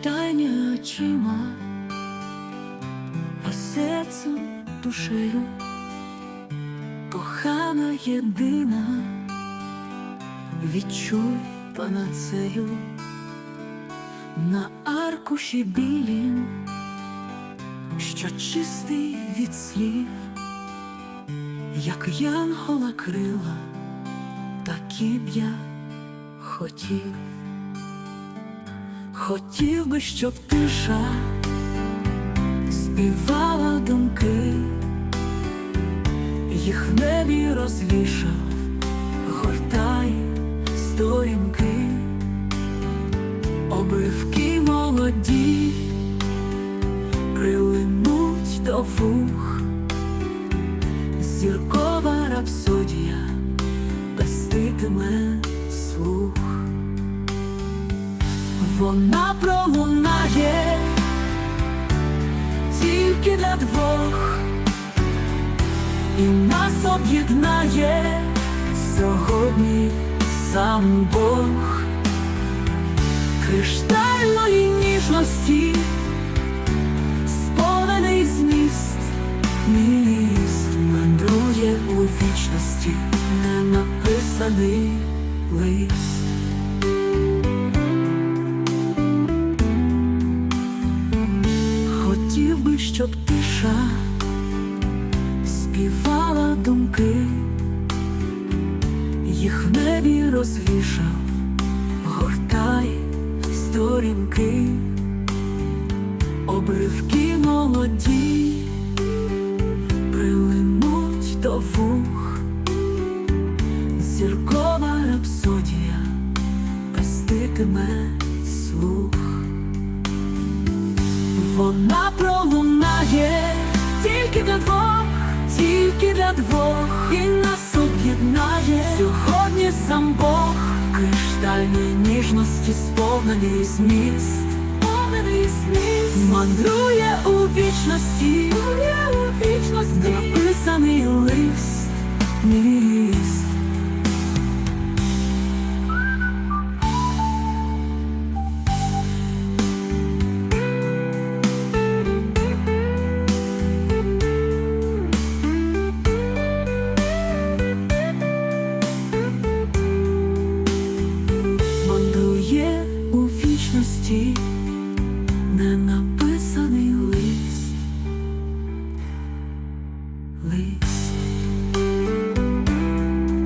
Тайні очима, а серцем душею кохана єдина, відчуй панацею на аркуші білім, що чистий від слів, як янгола крила, такі б я хотів. Хотів би, щоб тиша співала думки, їх в небі розвішав, гортай сторінки, обривки молоді, прилинуть до вух, зіркова рапсодія пеститиме слух. Вона пролунає тільки для двох, і нас об'єднає сьогодні сам Бог криштальної ніжності, сповнений зміст, міст мандрує у вічності, ненаписаний лист. Щоб тиша співала думки, їх в небі розвішав, гортай сторінки, обривки молоді, прилинуть до вух, зіркова рапсодія пеститиме слух. Вона пролунає тільки для двох, тільки для двох, і нас об'єднає. Сьогодні сам Бог, криштальної ніжності сповнений зміст, сповнений зміст, мандрує у вічності, мандрує у вічності,